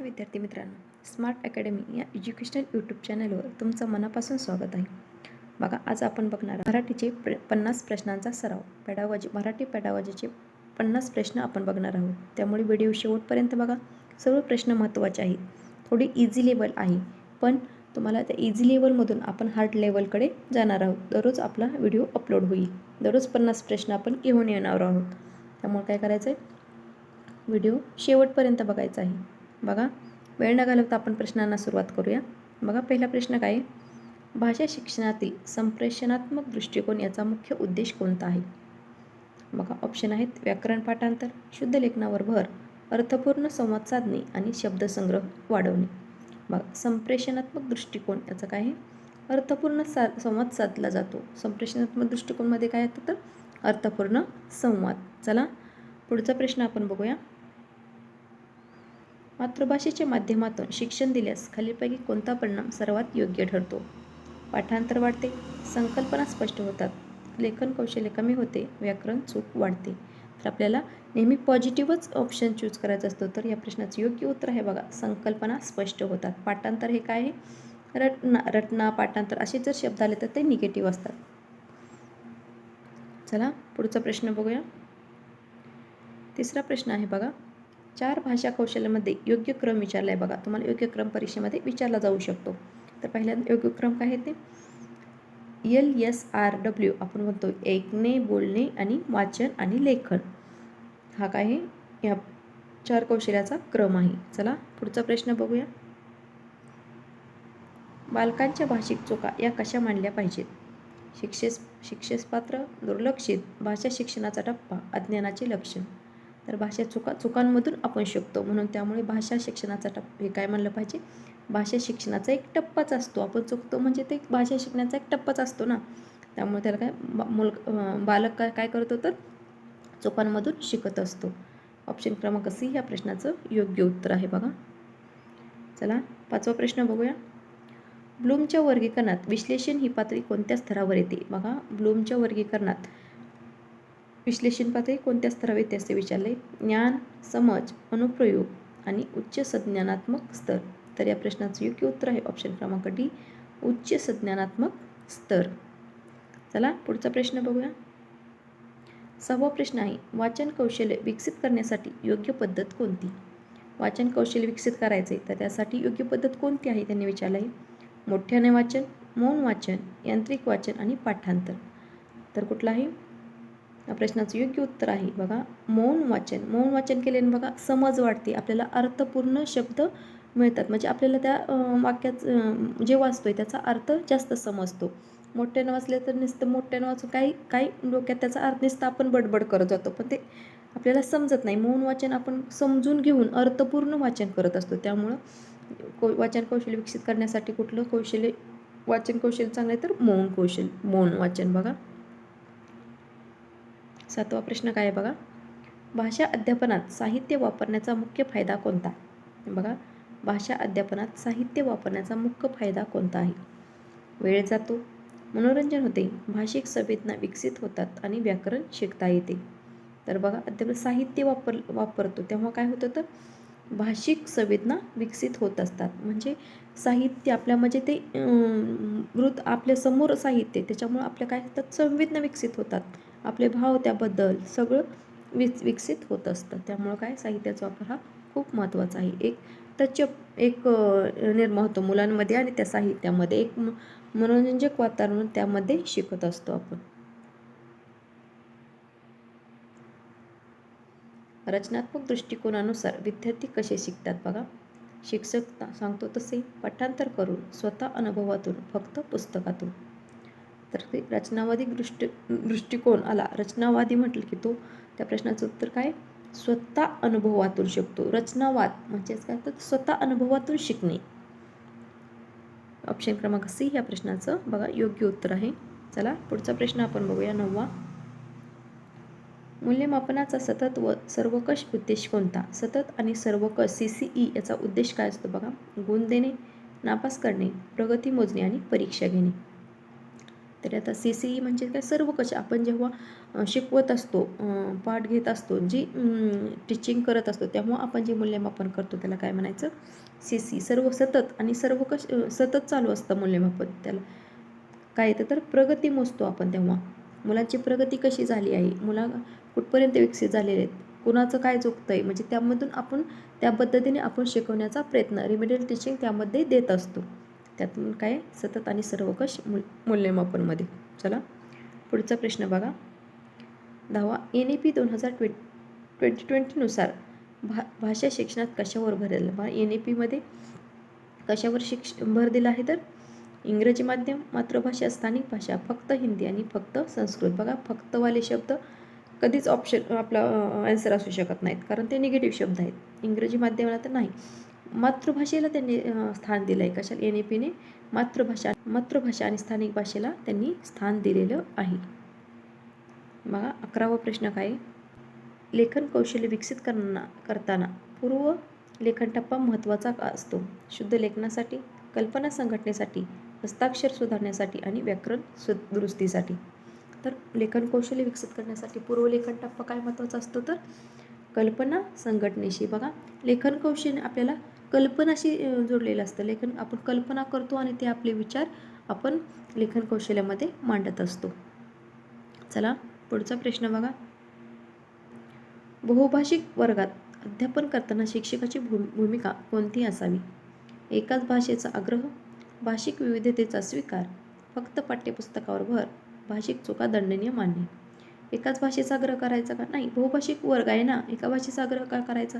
नमस्कार विद्यार्थी मित्रांनो. स्मार्ट अकॅडमी या एज्युकेशनल यूट्यूब चॅनलवर तुमचं मनापासून स्वागत आहे. बघा आज आपण बघणार मराठीचे प्र पन्नास प्रश्नांचा सराव. पॅडावॉजी मराठी पॅडावॉजीचे पन्नास प्रश्न आपण बघणार आहोत. त्यामुळे व्हिडिओ शेवटपर्यंत बघा. सर्व प्रश्न महत्त्वाचे आहेत. थोडी इझी लेवल आहे पण तुम्हाला त्या इझी लेवलमधून आपण हार्ड लेवलकडे जाणार आहोत. दररोज आपला व्हिडिओ अपलोड होईल. दररोज पन्नास प्रश्न आपण घेऊन येणार आहोत. त्यामुळे काय करायचं आहे व्हिडिओ शेवटपर्यंत बघायचा आहे. बघा वेळ न घालवता आपण प्रश्नांना सुरुवात करूया. बघा पहिला प्रश्न काय? आहे? भाषा शिक्षणातील संप्रेषणात्मक दृष्टिकोन याचा मुख्य उद्देश कोणता आहे? बघा ऑप्शन आहेत व्याकरण पाठांतर शुद्ध लेखनावर भर अर्थपूर्ण संवाद साधणे आणि शब्दसंग्रह वाढवणे. बघा संप्रेषणात्मक दृष्टिकोन याचा काय आहे? अर्थपूर्ण सा संवाद साधला जातो. संप्रेषणात्मक दृष्टिकोनमध्ये काय येतं तर? अर्थपूर्ण संवाद. चला पुढचा प्रश्न आपण बघूया. मातृभाषेच्या माध्यमातून शिक्षण दिल्यास खालीलपैकी कोणता परिणाम सर्वात योग्य ठरतो? पाठांतर वाढते संकल्पना स्पष्ट होतात लेखन कौशल्य कमी होते व्याकरण चूक वाढते. तर आपल्याला नेहमी पॉझिटिव्हच ऑप्शन चूज करायचा असतो तर या प्रश्नाचं योग्य उत्तर आहे बघा. संकल्पना स्पष्ट होतात. पाठांतर हे काय आहे? रटना रटना पाठांतर असे जर शब्द आले तर ते निगेटिव्ह असतात. चला पुढचा प्रश्न बघूया. तिसरा प्रश्न आहे बघा. चार भाषा कौशल्यामध्ये योग्य क्रम विचारला आहे बघा. तुम्हाला योग्य क्रम परीक्षेमध्ये विचारला जाऊ शकतो. तर पहिल्यांदा योग्य क्रम काय आहे ते? एल एस आर डब्ल्यू आपण म्हणतो ऐकणे बोलणे आणि वाचन आणि लेखन. हा काय आहे? या चार कौशल्याचा क्रम आहे. चला पुढचा प्रश्न बघूया. बालकांच्या भाषिक चुका या कशा मांडल्या पाहिजेत? शिक्षेस शिक्षेसपात्र दुर्लक्षित भाषा शिक्षणाचा टप्पा अज्ञानाचे लक्षण. तर भाषा चुका चुकांमधून आपण शिकतो. म्हणून त्यामुळे भाषा शिक्षणाचा टप्पा हे काय म्हणलं पाहिजे? भाषा शिक्षणाचा एक टप्पाच असतो. आपण चुकतो म्हणजे ते भाषा शिकण्याचा एक टप्पाच असतो ना. त्यामुळे त्याला काय मुल बालक काय काय करतो तर चुकांमधून शिकत असतो. ऑप्शन क्रमांक सी ह्या प्रश्नाचं योग्य उत्तर आहे बघा. चला पाचवा प्रश्न बघूया. ब्लूमच्या वर्गीकरणात विश्लेषण ही पातळी कोणत्या स्तरावर येते? बघा ब्लूमच्या वर्गीकरणात विश्लेषण पातळी कोणत्या स्तरावर येते असे विचारले ज्ञान समज अनुप्रयोग आणि उच्च संज्ञानात्मक स्तर. तर या प्रश्नाचं योग्य उत्तर आहे ऑप्शन क्रमांक डी उच्च संज्ञानात्मक स्तर. चला पुढचा प्रश्न बघूया. सहावा प्रश्न आहे वाचन कौशल्य विकसित करण्यासाठी योग्य पद्धत कोणती? वाचन कौशल्य विकसित करायचे तर त्यासाठी योग्य पद्धत कोणती आहे? त्यांनी विचारलं आहे. मोठ्याने वाचन मौन वाचन यांत्रिक वाचन आणि पाठांतर. तर कुठलं आहे? या प्रश्नाचं योग्य उत्तर आहे. बघा मौन वाचन. मौन वाचन केल्याने बघा समज वाढते. आपल्याला अर्थपूर्ण शब्द मिळतात. म्हणजे आपल्याला त्या वाक्यात जे वाचतोय त्याचा अर्थ जास्त समजतो. मोठ्यानं वाचले तर नुसतं मोठ्यानं वाचून काही काही डोक्यात त्याचा अर्थ नुसतं आपण बडबड करत जातो. पण ते आपल्याला समजत नाही. मौन वाचन आपण समजून घेऊन अर्थपूर्ण वाचन करत असतो. त्यामुळं को वाचन कौशल्य विकसित करण्यासाठी कुठलं कौशल्य वाचन कौशल्य चांगलं आहे तर मौन कौशल्य मौन वाचन. बघा. सातवा प्रश्न काय आहे बघा? भाषा अध्यापनात साहित्य वापरण्याचा मुख्य फायदा कोणता? बघा भाषा अध्यापनात साहित्य वापरण्याचा मुख्य फायदा कोणता आहे? वेळ जातो मनोरंजन होते भाषिक संवेदना विकसित होतात आणि व्याकरण शिकता येते. तर बघा अध्यापन साहित्य वापर वापरतो तेव्हा काय होतं तर भाषिक संवेदना विकसित होत असतात. म्हणजे साहित्य आपल्या म्हणजे ते वृत्त आपल्यासमोर साहित्य त्याच्यामुळं आपल्या काय होतात? संवेदना विकसित होतात. आपले भाव त्याबद्दल सगळं विक विकसित होत असतं. त्यामुळं काय? साहित्याचा वापर हा खूप महत्त्वाचा आहे. एक टच एक निर्माण होतो मुलांमध्ये आणि त्या साहित्यामध्ये. एक मनोरंजक वातावरण त्यामध्ये शिकत असतो आपण. रचनात्मक दृष्टिकोनानुसार विद्यार्थी कसे शिकतात बघा? शिक्षक सांगतो तसे. पाठांतर करून स्वतः अनुभवातून फक्त पुस्तकातून. तर ते रचनावादी दृष्टी दृष्टिकोन आला. रचनावादी म्हटलं की तो त्या प्रश्नाचं उत्तर काय? स्वतः अनुभवातून शिकतो. रचनावाद म्हणजेच काय? तर स्वतः अनुभवातून शिकणे. ऑप्शन क्रमांक सी या प्रश्नाचं बघा योग्य उत्तर आहे. चला पुढचा प्रश्न आपण बघूया. नववा. मूल्यमापनाचा सतत व सर्वकष उद्देश कोणता? सतत आणि सर्वकष सी सी ई याचा उद्देश काय असतो बघा? गुण देणे नापास करणे प्रगती मोजणे आणि परीक्षा घेणे. तरी आता सी सी ई म्हणजे काय? सर्व कशा? आपण जेव्हा शिकवत असतो पाठ घेत असतो जी टीचिंग करत असतो तेव्हा आपण जे मूल्यमापन करतो त्याला काय म्हणायचं? सी सी सर्व सतत आणि सर्व कश सतत चालू असतं मूल्यमापन. त्याला काय येतं तर? प्रगती मोजतो आपण तेव्हा. मुलांची प्रगती कशी झाली आहे? मुला कुठपर्यंत विकसित झालेले आहेत? कुणाचं काय चुकतं आहे म्हणजे त्यामधून आपण त्या पद्धतीने आपण शिकवण्याचा प्रयत्न रिमिडियल टीचिंग त्यामध्ये देत असतो. त्यातून काय सतत आणि सर्वकष मूल मूल्यमापनमध्ये. चला पुढचा प्रश्न बघा. दहावा एन ई पी दोन हजार ट्वे ट्वेंटी ट्वेंटीनुसार भा भाषा शिक्षणात कशावर भर दिला? बा एन ई पीमध्ये कशावर शिक्ष भर दिला आहे तर? इंग्रजी माध्यम मातृभाषा स्थानिक भाषा फक्त हिंदी आणि फक्त संस्कृत. बघा फक्तवाले शब्द कधीच ऑप्शन आपला आन्सर असू शकत नाहीत कारण ते निगेटिव्ह शब्द आहेत. इंग्रजी माध्यमाला तर नाही. मातृभाषेला त्यांनी स्थान दिलं आहे कशाला? एन ए पीने मातृभाषा मातृभाषा आणि स्थानिक भाषेला त्यांनी स्थान दिलेलं आहे. बघा अकरावा प्रश्न काय? लेखन कौशल्य विकसित करना करताना पूर्व लेखन टप्पा महत्त्वाचा का असतो? शुद्ध लेखनासाठी कल्पना संघटनेसाठी हस्ताक्षर सुधारण्यासाठी आणि व्याकरण सु दुरुस्तीसाठी तर लेखन कौशल्य विकसित करण्यासाठी पूर्व लेखन टप्पा काय महत्त्वाचा असतो तर? कल्पना संघटनेशी. बघा लेखन कौशल्य आपल्याला कल्पनाशी जोडलेलं असतं. लेखन आपण कल्पना करतो आणि ते आपले विचार आपण लेखन कौशल्यामध्ये मांडत असतो. चला पुढचा प्रश्न बघा. बहुभाषिक वर्गात अध्यापन करताना शिक्षकाची भू भूमिका कोणती असावी? एकाच भाषेचा आग्रह भाषिक विविधतेचा स्वीकार फक्त पाठ्यपुस्तकावर भर भाषिक चुका दंडनीय मानणे एकाच भाषेचा आग्रह करायचा का? नाही बहुभाषिक वर्ग आहे ना? एका भाषेचा आग्रह का करायचा?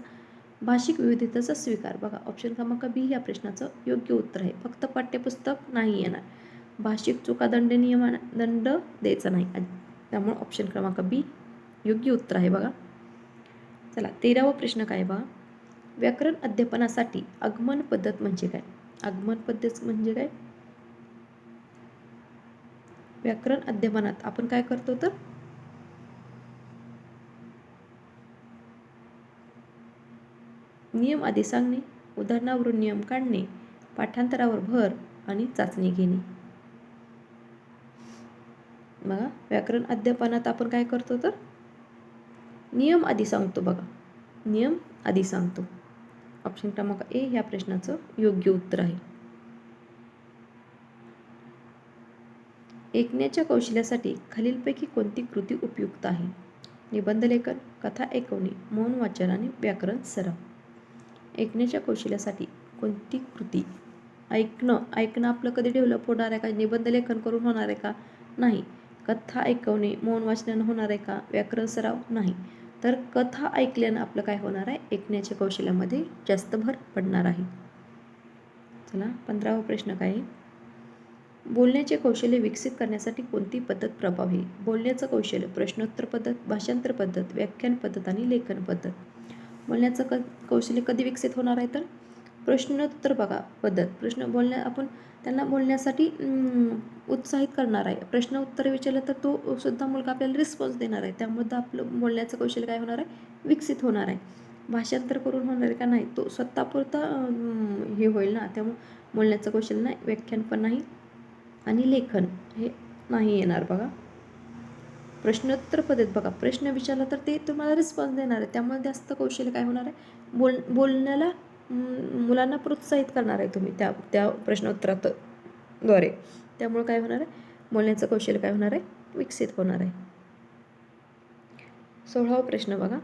भाषिक विविधतेचा स्वीकार. बघा ऑप्शन क्रमांक बी या प्रश्नाचं योग्य उत्तर आहे. फक्त पाठ्यपुस्तक नाही येणार. भाषिक चुका दंड नियमा दंड द्यायचा नाही. त्यामुळे ऑप्शन क्रमांक बी योग्य उत्तर आहे बघा. चला तेरावा प्रश्न काय बघा? व्याकरण अध्यापनासाठी आगमन पद्धत म्हणजे काय? आगमन पद्धत म्हणजे काय? व्याकरण अध्यापनात आपण काय करतो तर? नियम आधी सांगणे उदाहरणावरून नियम काढणे पाठांतरावर भर आणि चाचणी घेणे. बघा व्याकरण अध्यापनात आपण काय करतो तर? नियम आधी सांगतो बघा. नियम आधी सांगतो. ऑप्शन क्रमांक ए ह्या प्रश्नाचं योग्य उत्तर आहे. ऐकण्याच्या कौशल्यासाठी खालीलपैकी कोणती कृती उपयुक्त आहे? निबंध लेखन कथा ऐकवणे मौन वाचन आणि व्याकरण सराव. ऐकण्याच्या कौशल्यासाठी कोणती कृती? ऐकणं ऐकणं आपलं कधी डेव्हलप होणार आहे का? निबंध लेखन करून होणार आहे का? नाही. कथा ऐकवणे मौन वाचनानं होणार आहे का? व्याकरण सराव? नाही. तर कथा ऐकल्यानं आपलं काय होणार आहे? ऐकण्याच्या कौशल्यामध्ये जास्त भर पडणार आहे. चला पंधरावा प्रश्न काय आहे? बोलण्याचे कौशल्य विकसित करण्यासाठी कोणती पद्धत प्रभावी? बोलण्याचं कौशल्य प्रश्नोत्तर पद्धत भाषांतर पद्धत व्याख्यान पद्धत आणि लेखन पद्धत. बोलण्याचं क कौशल्य कधी विकसित होणार आहे तर? प्रश्नोत्तर बघा पद्धत. प्रश्न बोलण्या आपण त्यांना बोलण्यासाठी उत्साहित करणार आहे. प्रश्न उत्तर विचारलं तर तो सुद्धा मुलगा आपल्याला रिस्पॉन्स देणार आहे. त्यामुळे आपलं बोलण्याचं कौशल्य काय होणार आहे? विकसित होणार आहे. भाषांतर करून होणार आहे का नाही? तो स्वतःपुरता हे होईल ना. त्यामुळे बोलण्याचं कौशल्य नाही व्याख्यान पण नाही आणि लेखन हे नाही येणार बघा. प्रश्नोत्तर पद्धत बघा. प्रश्न विचारला तर ते तुम्हाला रिस्पॉन्स देणार आहे. त्यामुळे जास्त कौशल्य काय होणार आहे? बोल बोलण्याला मुलांना प्रोत्साहित करणार आहे तुम्ही त्या त्या प्रश्नोत्तरात द्वारे त्यामुळे काय होणार आहे? बोलण्याचं कौशल्य काय होणार आहे? विकसित होणार आहे. सोळावा प्रश्न बघा.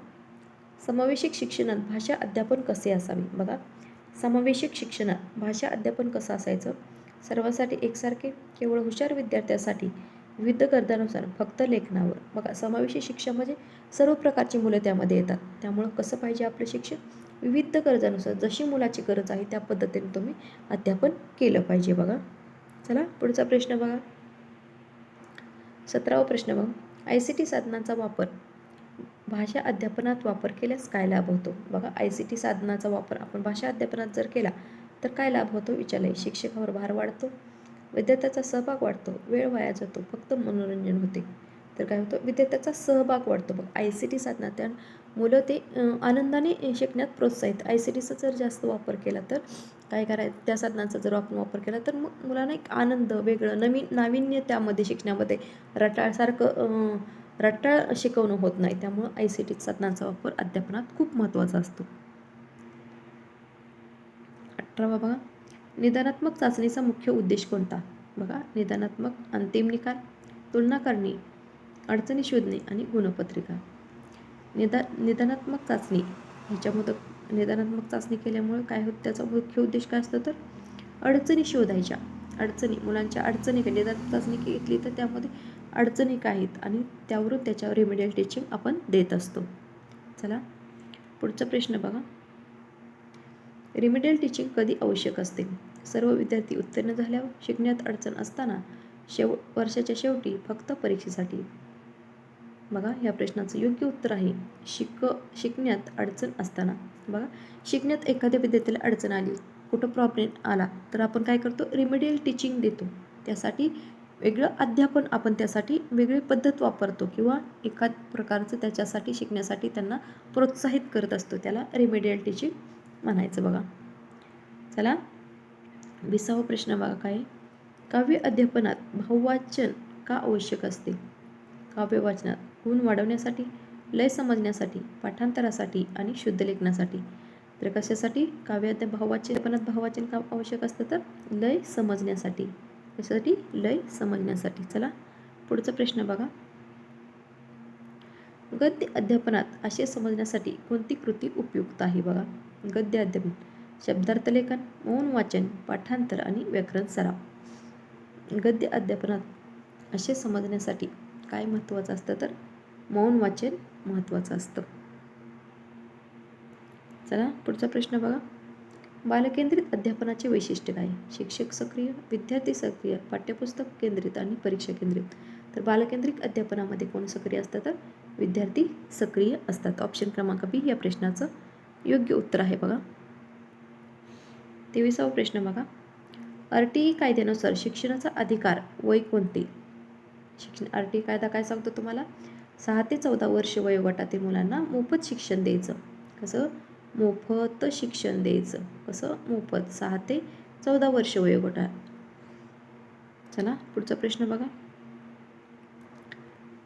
समावेशिक शिक्षणात भाषा अध्यापन कसे असावे? बघा. समावेशिक शिक्षणात भाषा अध्यापन कसं असायचं? सर्वांसाठी एकसारखे? केवळ हुशार विद्यार्थ्यासाठी? विविध गरजानुसार फक्त लेखनावर. बघा समावेशी शिक्षण म्हणजे सर्व प्रकारची मुलं त्यामध्ये येतात. त्यामुळं कसं पाहिजे आपलं शिक्षण? विविध गरजानुसार जशी मुलाची गरज आहे त्या पद्धतीने तुम्ही अध्यापन केलं पाहिजे बघा. चला पुढचा प्रश्न बघा. सतरावा प्रश्न बघा. आय सी टी साधनांचा वापर. भाषा अध्यापनात वापर केल्यास काय लाभ होतो? बघा आय सी टी साधनाचा वापर. आपण भाषा अध्यापनात जर केला तर काय लाभ होतो? विचारले शिक्षकावर भार वाढतो. विद्यार्थ्याचा सहभाग वाढतो वेळ वाया जातो फक्त मनोरंजन होते. तर काय होतं? विद्यार्थ्याचा सहभाग वाढतो. बघ आय सी टी साधना त्या मुलं ते आनंदाने शिकण्यात प्रोत्साहित. आय सी टीचा जर जास्त वापर केला तर काय करायचं त्या साधनांचा जर आपण वापर केला तर मग मुलांना एक आनंद वेगळं नवीन नाविन्य त्यामध्ये शिकण्यामध्ये रटाळसारखं रटाळ शिकवणं होत नाही. त्यामुळं आय सी टी साधनांचा वापर अध्यापनात खूप महत्त्वाचा असतो. अठरावा बघा निदानात्मक चाचणीचा मुख्य उद्देश कोणता? बघा निदानात्मक अंतिम निकाल तुलना करणे अडचणी शोधणे आणि गुणपत्रिका. निदा निदानात्मक चाचणी. ह्याच्यामध्ये निदानात्मक चाचणी केल्यामुळे काय होतं? त्याचा मुख्य उद्देश काय असतो तर? अडचणी शोधायच्या. अडचणी मुलांच्या अडचणी. काय निदानात्मक चाचणी घेतली तर त्यामध्ये अडचणी काय आहेत? आणि त्यावरून त्याच्यावर रेमेडियल टीचिंग आपण देत असतो. चला पुढचा प्रश्न बघा. रिमिडियल टीचिंग कधी आवश्यक असते? सर्व विद्यार्थी उत्तीर्ण झाल्यावर शिकण्यात अडचण असताना शेव वर्षाच्या शेवटी फक्त परीक्षेसाठी. बघा ह्या प्रश्नाचं योग्य उत्तर आहे. शिक शिकण्यात अडचण असताना. बघा शिकण्यात एखाद्या विद्यार्थ्याला अडचण आली कुठं प्रॉब्लेम आला तर आपण काय करतो? रिमिडियल टीचिंग देतो. त्यासाठी वेगळं अध्यापन आपण त्यासाठी वेगळी पद्धत वापरतो किंवा एखाद प्रकारचं त्याच्यासाठी शिकण्यासाठी त्यांना प्रोत्साहित करत असतो. त्याला रिमिडियल टीचिंग म्हणायचं बघा. चला विसावा प्रश्न बघा काय काव्य अध्यापनात भाववाचन का आवश्यक असते? काव्य वाचनात गुण वाढवण्यासाठी लय समजण्यासाठी पाठांतरासाठी आणि शुद्ध लेखनासाठी. तर कशासाठी काव्य भाववाचनपणात भाववाचन भाववाचन का आवश्यक असतं तर लय समजण्यासाठी. कशासाठी? लय समजण्यासाठी. चला पुढचा प्रश्न बघा. गद्य अध्यापनात असे समजण्यासाठी कोणती कृती उपयुक्त आहे बघा. गद्य अध्यापन. शब्दार्थ लेखन मौन वाचन पाठांतर आणि व्याकरण सराव. गद्य अध्यापनात असे समजण्यासाठी काय महत्त्वाचं असतं तर मौन वाचन महत्त्वाचं असतं. चला पुढचा प्रश्न बघा. बालकेंद्रित अध्यापनाचे वैशिष्ट्य काय? शिक्षक सक्रिय विद्यार्थी सक्रिय पाठ्यपुस्तक केंद्रित आणि परीक्षा केंद्रित. तर बालकेंद्रित अध्यापनामध्ये कोण सक्रिय असतं तर विद्यार्थी सक्रिय असतात. ऑप्शन क्रमांक बी या प्रश्नाचं योग्य उत्तर आहे बघा. तेविसावा प्रश्न बघा. आर टी ई कायद्यानुसार शिक्षणाचा अधिकार वय कोणते? शिक्षण आर टी कायदा काय सांगतो तुम्हाला? सहा ते चौदा वर्ष वयोगटातील मुलांना मोफत शिक्षण द्यायचं. कसं? मोफत शिक्षण द्यायचं. कसं? मोफत. सहा ते चौदा वर्ष वयोगटात चला पुढचा प्रश्न बघा.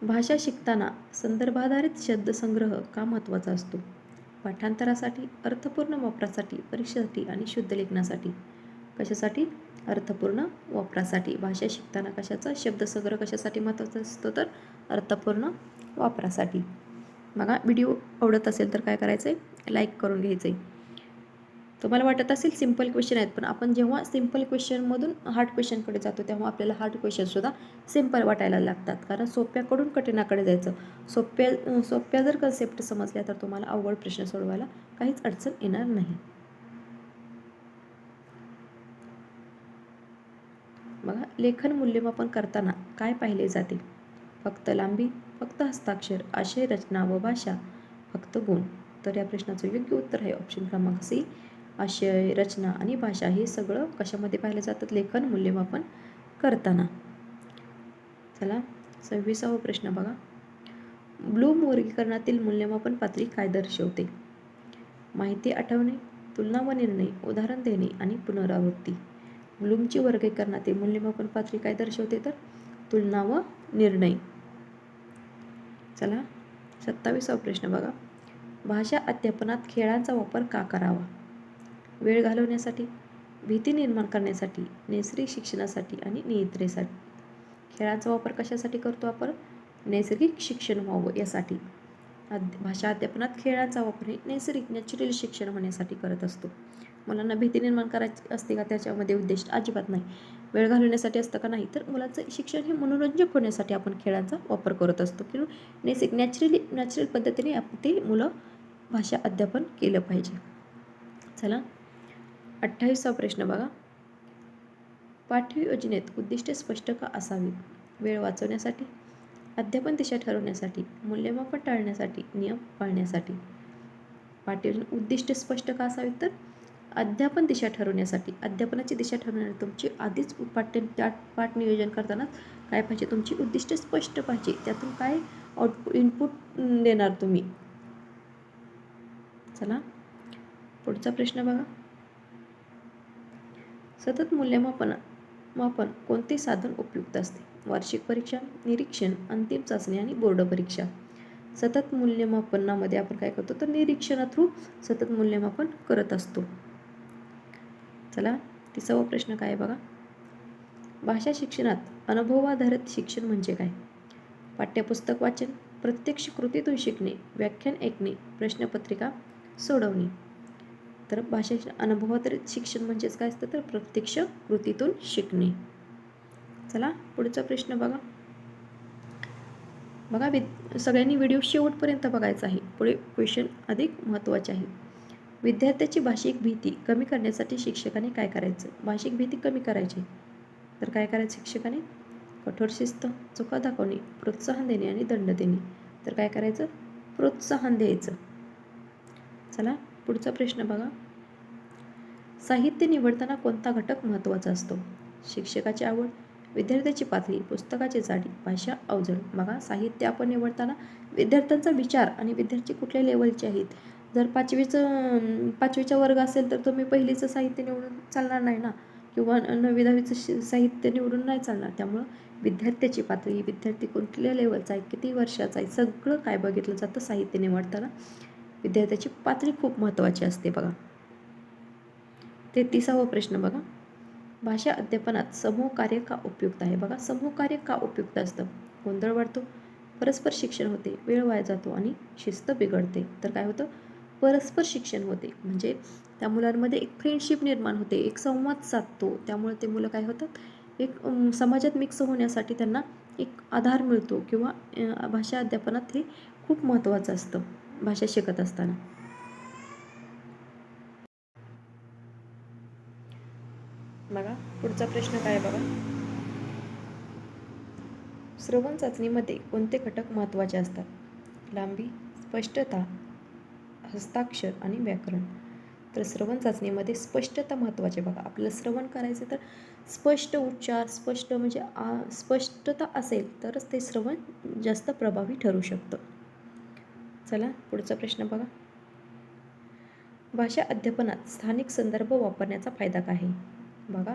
भाषा शिकताना संदर्भाधारित शब्दसंग्रह का महत्त्वाचा असतो? पाठांतरासाठी अर्थपूर्ण वापरासाठी परीक्षेसाठी आणि शुद्ध लेखनासाठी. कशासाठी? अर्थपूर्ण वापरासाठी. भाषा शिकताना कशाचा? शब्दसंग्रह कशासाठी महत्त्वाचा असतो तर अर्थपूर्ण वापरासाठी. बघा व्हिडिओ आवडत असेल तर काय करायचं आहे लाईक करून घ्यायचं आहे तुम्हाला वाटत असेल सिंपल क्वेश्चन आहेत पण आपण जेव्हा सिंपल क्वेश्चनमधून हार्ड क्वेश्चनकडे जातो तेव्हा आपल्याला हार्ड क्वेश्चनसुद्धा सिंपल वाटायला लागतात. कारण सोप्याकडून कठीणाकडे जायचं. सोप्या सोप्या जर कन्सेप्ट समजल्या तर तुम्हाला अवघड प्रश्न सोडवायला काहीच अडचण येणार नाही. बघा लेखन मूल्यमापन करताना काय पाहिले जाते? फक्त लांबी फक्त हस्ताक्षर आशय रचना व भाषा फक्त गुण. तर या प्रश्नाचं योग्य उत्तर आहे ऑप्शन क्रमांक सी आशय रचना आणि भाषा हे सगळं कशामध्ये पाहिलं जातात लेखन मूल्यमापन करताना. चला सव्वीसावा प्रश्न बघा. ब्लूम वर्गीकरणातील मूल्यमापन पातळी काय दर्शवते? माहिती आठवणे तुलना व निर्णय उदाहरण देणे आणि पुनरावृत्ती. ब्लूमची वर्गीकरणातील मूल्यमापन पातळी काय दर्शवते तर? तुलना व निर्णय. चला सत्तावीसावा प्रश्न बघा. भाषा अध्यापनात खेळांचा वापर का करावा? वेळ घालवण्यासाठी भीती निर्माण करण्यासाठी नैसर्गिक शिक्षणासाठी आणि नियंत्रेसाठी. खेळांचा वापर कशासाठी करतो आपण? नैसर्गिक शिक्षण व्हावं यासाठी. अध्य भाषा अध्यापनात खेळाचा वापर हे नैसर्गिक नॅचरल शिक्षण होण्यासाठी करत असतो. मुलांना भीती निर्माण करायची असते का त्याच्यामध्ये उद्देश अजिबात नाही. वेळ घालवण्यासाठी असतं का नाही तर मुलाचं शिक्षण हे मनोरंजक होण्यासाठी आपण खेळांचा वापर करत असतो. किंवा नैसर्गिक नॅचरली नॅचरल पद्धतीने आप ते मुलं भाषा अध्यापन केलं पाहिजे. चला अठ्ठावीसावा प्रश्न बघा. पाठ्य योजनेत उद्दिष्टे स्पष्ट का असावीत? वेळ वाचवण्यासाठी अध्यापन दिशा ठरवण्यासाठी मूल्यमापन टाळण्यासाठी नियम पाळण्यासाठी. पाठ्ययोजना उद्दिष्ट स्पष्ट का असावीत तर? अध्यापन दिशा ठरवण्यासाठी. अध्यापनाची दिशा ठरवण्यासाठी तुमची आधीच पाठ्य पाठ नियोजन करताना काय पाहिजे? तुमची उद्दिष्ट स्पष्ट पाहिजे. त्यातून काय आउटपुट इनपुट देणार तुम्ही? चला. पुढचा प्रश्न बघा. सतत मूल्यमापन मापन कोणते साधन उपयुक्त असते? वार्षिक परीक्षा निरीक्षण अंतिम चाचणी आणि बोर्ड परीक्षा. सतत मूल्यमापनामध्ये आपण काय करतो? तर निरीक्षणा थ्रू सतत मूल्यमापन करत असतो. चला तिसावा प्रश्न काय आहे बघा? भाषा शिक्षणात अनुभवाधारित शिक्षण म्हणजे काय? पाठ्यपुस्तक वाचन प्रत्यक्ष कृतीतून शिकणे व्याख्यान ऐकणे प्रश्नपत्रिका सोडवणे. तर भाषेच्या अनुभवात शिक्षण म्हणजेच काय असतं तर प्रत्यक्ष कृतीतून शिकणे. चला पुढचा प्रश्न बघा. बघा विद सगळ्यांनी व्हिडिओ शेवटपर्यंत बघायचा आहे. पुढे क्वेश्चन अधिक महत्त्वाचे आहे. विद्यार्थ्याची भाषिक भीती कमी करण्यासाठी शिक्षकाने काय करायचं? भाषिक भीती कमी करायची. तर काय करायचं शिक्षकाने? कठोर शिस्त चुका दाखवणे प्रोत्साहन देणे आणि दंड देणे. तर काय करायचं? प्रोत्साहन द्यायचं. चला पुढचा प्रश्न बघा. साहित्य निवडताना कोणता घटक महत्त्वाचा असतो? शिक्षकाची आवड विद्यार्थ्याची पातळी पुस्तकाची जाडी भाषा अवजड. बघा साहित्य आपण निवडताना विद्यार्थ्यांचा विचार आणि विद्यार्थी कुठल्या लेवलचे आहेत? जर पाचवीचं पाचवीचा वर्ग असेल तर तुम्ही पहिलीचं साहित्य निवडून चालणार नाही ना? किंवा नवी दहावीचं शि साहित्य निवडून नाही चालणार. त्यामुळं विद्यार्थ्याची पातळी विद्यार्थी कुठल्या लेवलचा आहे किती वर्षाचा आहे सगळं काय बघितलं जातं साहित्य निवडताना? विद्यार्थ्याची पातळी खूप महत्त्वाची असते बघा. तेहतीसावा प्रश्न बघा. भाषा अध्यापनात समूह कार्य का उपयुक्त आहे? बघा समूह कार्य का उपयुक्त असतं? गोंधळ वाढतो परस्पर शिक्षण होते वेळ वाया जातो आणि शिस्त बिघडते. तर काय होतं? परस्पर शिक्षण होते. म्हणजे त्या मुलांमध्ये एक फ्रेंडशिप निर्माण होते एक संवाद साधतो. त्यामुळे ते मुलं काय होतात? एक समाजात मिक्स होण्यासाठी त्यांना एक आधार मिळतो किंवा भाषा अध्यापनात हे खूप महत्त्वाचं असतं भाषा शिकत असताना. बघा पुढचा प्रश्न काय बघा? श्रवण चाचणीमध्ये कोणते घटक महत्त्वाचे असतात? लांबी स्पष्टता हस्ताक्षर आणि व्याकरण. तर श्रवण चाचणीमध्ये स्पष्टता महत्त्वाची बघा. आपल्याला श्रवण करायचं तर स्पष्ट उच्चार स्पष्ट म्हणजे आ स्पष्टता असेल तरच ते श्रवण जास्त प्रभावी ठरू शकतं. चला पुढचा प्रश्न बघा. भाषा अध्यापनात स्थानिक संदर्भ वापरण्याचा फायदा काय बघा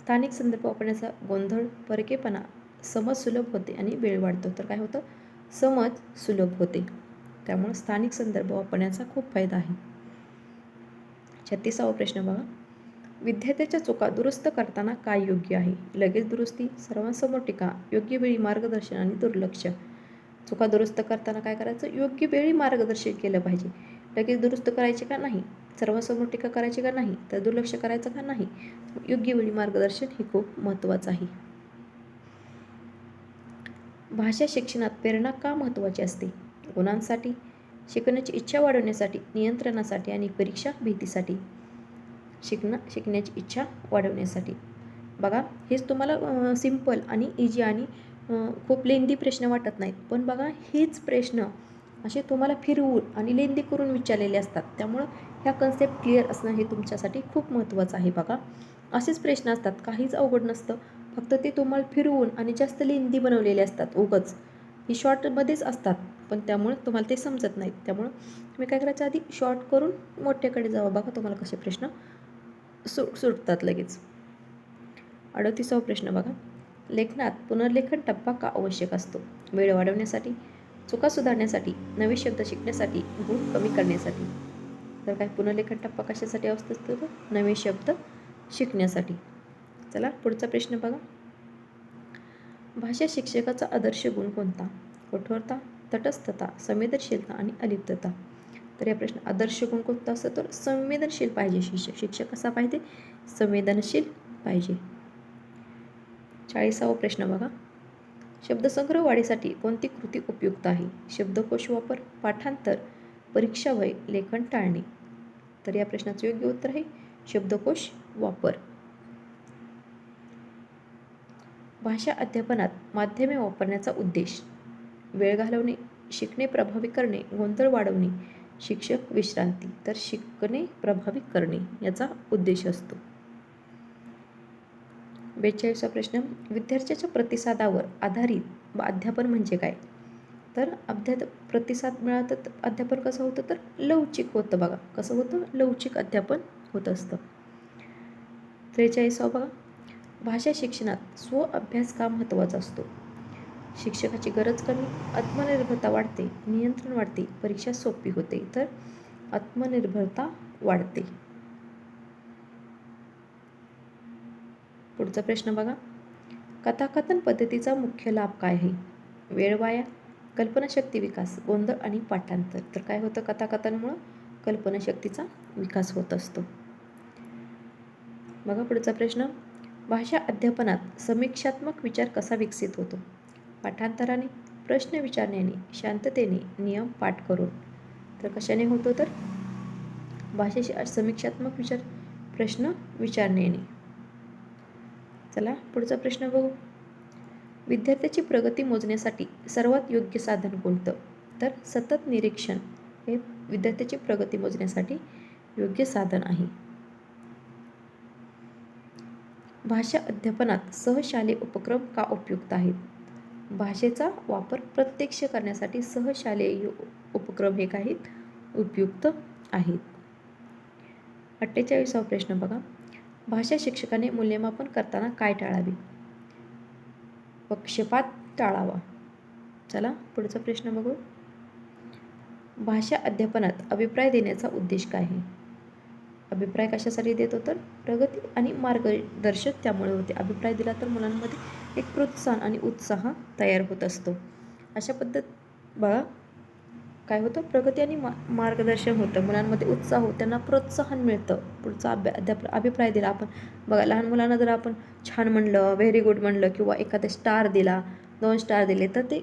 स्थानिक संदर्भ वापरण्याचा गोंधळ परकेपणा समज सुलभ होते आणि वेळ वाढतो. तर काय होतं? समज सुलभ होते. त्यामुळं स्थानिक संदर्भ वापरण्याचा खूप फायदा आहे. छत्तीसावा प्रश्न बघा. विद्यार्थ्याच्या चुका दुरुस्त करताना काय योग्य आहे? लगेच दुरुस्ती सर्वांसमोर टीका योग्य वेळी मार्गदर्शन आणि दुर्लक्ष. चुका दुरुस्त करताना काय करायचं? योग्य वेळी मार्गदर्शन केलं पाहिजे. लगेच दुरुस्त करायचे का नाही? सर्वांसमोर टीका करायची का नाही तर दुर्लक्ष करायचं का नाही? योग्य वेळी मार्गदर्शन हे खूप महत्त्वाचं आहे. भाषा शिक्षणात प्रेरणा का महत्त्वाची असते? गुणांसाठी शिकण्याची इच्छा वाढवण्यासाठी नियंत्रणासाठी आणि परीक्षा भीतीसाठी. शिकणं शिकण्याची इच्छा वाढवण्यासाठी. बघा हेच तुम्हाला सिंपल आणि इजी आणि खूप लेंदी प्रश्न वाटत नाहीत. पण बघा हेच प्रश्न असे तुम्हाला फिरवून आणि लेंदी करून विचारलेले असतात. त्यामुळं ह्या कन्सेप्ट क्लिअर असणं हे तुमच्यासाठी खूप महत्त्वाचं आहे बघा. असेच प्रश्न असतात. काहीच अवघड नसतं. फक्त ते तुम्हाला फिरवून आणि जास्त लेंदी बनवलेले असतात. उगच. ही शॉर्टमध्येच असतात. पण त्यामुळे तुम्हाला ते समजत नाहीत. त्यामुळं तुम्ही काय करायचं आधी शॉर्ट करून मोठ्याकडे जावं बघा तुम्हाला कसे प्रश्न सु सुटतात लगेच. अडतीसावा प्रश्न बघा. लेखनात पुनर्लेखन टप्पा का आवश्यक असतो? वेळ वाढवण्यासाठी चुका सुधारण्यासाठी नवे शब्द शिकण्यासाठी गुण कमी करण्यासाठी. तर काय पुनर्लेखन टप्पा कशासाठी असतो तर नवे शब्द शिकण्यासाठी. चला पुढचा प्रश्न बघा. भाषा शिक्षकाचा आदर्श गुण कोणता? कठोरता तटस्थता संवेदनशीलता आणि अलिप्तता. तर या प्रश्न आदर्श गुण कोणता असतो तर संवेदनशील पाहिजे. शिक्षक शिक्षक कसा पाहिजे? संवेदनशील पाहिजे. चाळीसावा प्रश्न बघा. शब्दसंग्रह वाढीसाठी कोणती कृती उपयुक्त आहे? शब्दकोश वापर पाठांतर परीक्षा वय लेखन टाळणे. तर या प्रश्नाचं योग्य उत्तर आहे शब्दकोश वापर. भाषा अध्यापनात माध्यमे वापरण्याचा उद्देश. वेळ घालवणे शिकणे प्रभावी करणे गोंधळ वाढवणे शिक्षक विश्रांती तर शिकणे प्रभावी करणे याचा उद्देश असतो. बेचाळीसवा प्रश्न विद्यार्थ्याच्या प्रतिसादावर आधारित अध्यापन म्हणजे काय? तर अध्या प्रतिसाद मिळाला तर अध्यापन कसं होतं? तर लवचिक होतं बघा. कसं होतं? लवचिक अध्यापन होत असतं. त्रेचाळीसावं बघा. भाषा शिक्षणात स्व अभ्यास का महत्त्वाचा असतो? शिक्षकाची गरज कमी आत्मनिर्भरता वाढते नियंत्रण वाढते परीक्षा सोपी होते तर आत्मनिर्भरता वाढते. पुढचा प्रश्न बघा. कथाकथन पद्धतीचा मुख्य लाभ काय आहे? वेळ वाया कल्पनाशक्ती विकास गोंधळ आणि पाठांतर. तर काय होतं कथाकथनमुळं? कल्पनाशक्तीचा विकास होत असतो. बघा पुढचा प्रश्न. भाषा अध्यापनात समीक्षात्मक विचार कसा विकसित होतो? पाठांतराने प्रश्न विचारण्याने शांततेने नियम पाठ करून. तर कशाने होतो तर? भाषेशी समीक्षात्मक विचार प्रश्न विचारण्याने. चला पुढचा प्रश्न बघू. विद्यार्थ्याची प्रगती मोजण्यासाठी सर्वात योग्य साधन कोणतं? तर सतत निरीक्षण हे विद्यार्थ्याची प्रगती मोजण्यासाठी योग्य साधन आहे. भाषा अध्यापनात सहशालेय उपक्रम का उपयुक्त आहेत? भाषेचा वापर प्रत्यक्ष करण्यासाठी सहशालेय उपक्रम हे काही उपयुक्त आहेत. अठ्ठेचाळीसावा प्रश्न बघा. भाषा शिक्षकाने मूल्यमापन करताना काय टाळावे? पक्षपात टाळावा. चला पुढचा प्रश्न बघू. भाषा अध्यापनात अभिप्राय देण्याचा उद्देश काय आहे? अभिप्राय कशासाठी देतो तर? प्रगती आणि मार्गदर्शक त्यामुळे होते. अभिप्राय दिला तर मुलांमध्ये एक प्रोत्साहन आणि उत्साह तयार होत असतो. अशा पद्धत बघा. काय होतं? प्रगती आणि मा मार्गदर्शन होतं. मुलांमध्ये उत्साह हो त्यांना प्रोत्साहन मिळतं. पुढचा अभ्या अध्याप अभिप्राय दिला. आपण बघा लहान मुलांना जर आपण छान म्हणलं व्हेरी गुड म्हणलं किंवा एखादा स्टार दिला दोन स्टार दिले तर ते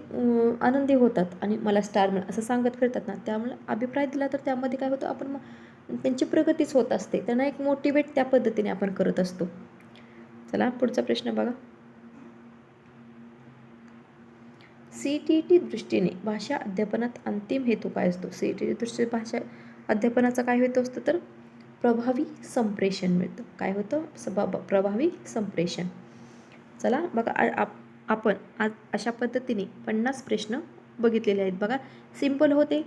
आनंदी होतात. आणि मला स्टार मिळ असं सांगत फिरतात ना. त्यामुळे अभिप्राय दिला तर त्यामध्ये काय होतं? आपण मग त्यांची प्रगतीच होत असते. त्यांना एक मोटिवेट त्या पद्धतीने आपण करत असतो. चला पुढचा प्रश्न बघा. सी टी टी दृष्टीने भाषा अध्यापनात अंतिम हेतू काय असतो? सी टी टी दृष्टीने भाषा अध्यापनाचा काय हेतू असतो तर? प्रभावी संप्रेषण मिळतं. काय होतं? सभा प्रभावी संप्रेषण. चला बघा आप आपण आज अशा पद्धतीने पन्नास प्रश्न बघितलेले आहेत. बघा सिंपल होते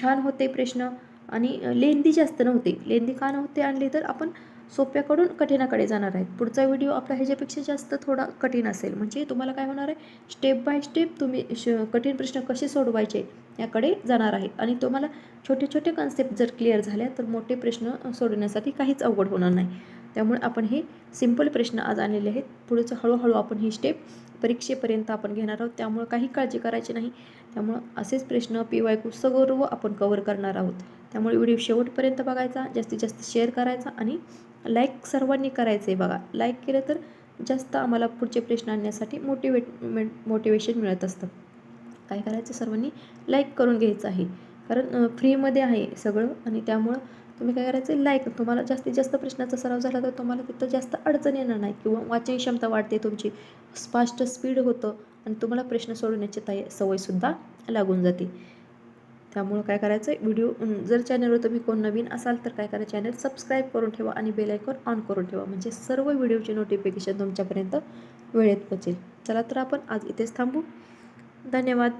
छान होते प्रश्न आणि लेंदी जास्त नव्हते. लेंदी का नव्हते आणले तर आपण सोप्याकडून कठीणाकडे जाणार आहेत. पुढचा व्हिडिओ आपला ह्याच्यापेक्षा जास्त थोडा कठीण असेल. म्हणजे तुम्हाला काय होणार आहे? स्टेप बाय स्टेप तुम्ही श कठीण प्रश्न कसे सोडवायचे याकडे जाणार आहे. आणि तुम्हाला छोटे छोटे कन्सेप्ट जर क्लिअर झाल्या तर मोठे प्रश्न सोडवण्यासाठी काहीच अवघड होणार नाही. त्यामुळे आपण हे सिंपल प्रश्न आज आणलेले आहेत. पुढचं हळूहळू आपण ही स्टेप परीक्षेपर्यंत आपण घेणार आहोत. त्यामुळं काही काळजी करायची नाही. त्यामुळं असेच प्रश्न पी वाय कू सर्व आपण कवर करणार आहोत. त्यामुळे व्हिडिओ शेवटपर्यंत बघायचा जास्तीत जास्त शेअर करायचा आणि लाईक सर्वांनी करायचं आहे बघा. लाईक केलं तर जास्त आम्हाला पुढचे प्रश्न आणण्यासाठी मोटिवेट मोटिवेशन मिळत असतं. काय करायचं? सर्वांनी लाईक करून घ्यायचं आहे. कारण फ्रीमध्ये आहे सगळं आणि त्यामुळं तुम्ही काय करायचं लाईक तुम्हाला जास्तीत जास्त प्रश्नाचा सराव झाला तर तुम्हाला तिथं जास्त अडचण येणार नाही किंवा वाचन क्षमता वाढते तुमची. फास्ट स्पीड होतं आणि तुम्हाला प्रश्न सोडवण्याची ताई सवयसुद्धा लागून जाते. त्यामुळं काय करायचं? व्हिडिओ जर चॅनलवर तुम्ही कोण नवीन असाल तर काय करा? चॅनल सबस्क्राईब करून ठेवा आणि बेलायकॉन ऑन करून ठेवा. म्हणजे सर्व व्हिडिओचे नोटिफिकेशन तुमच्यापर्यंत वेळेत पोचेल. चला तर आपण आज इथेच थांबू. धन्यवाद.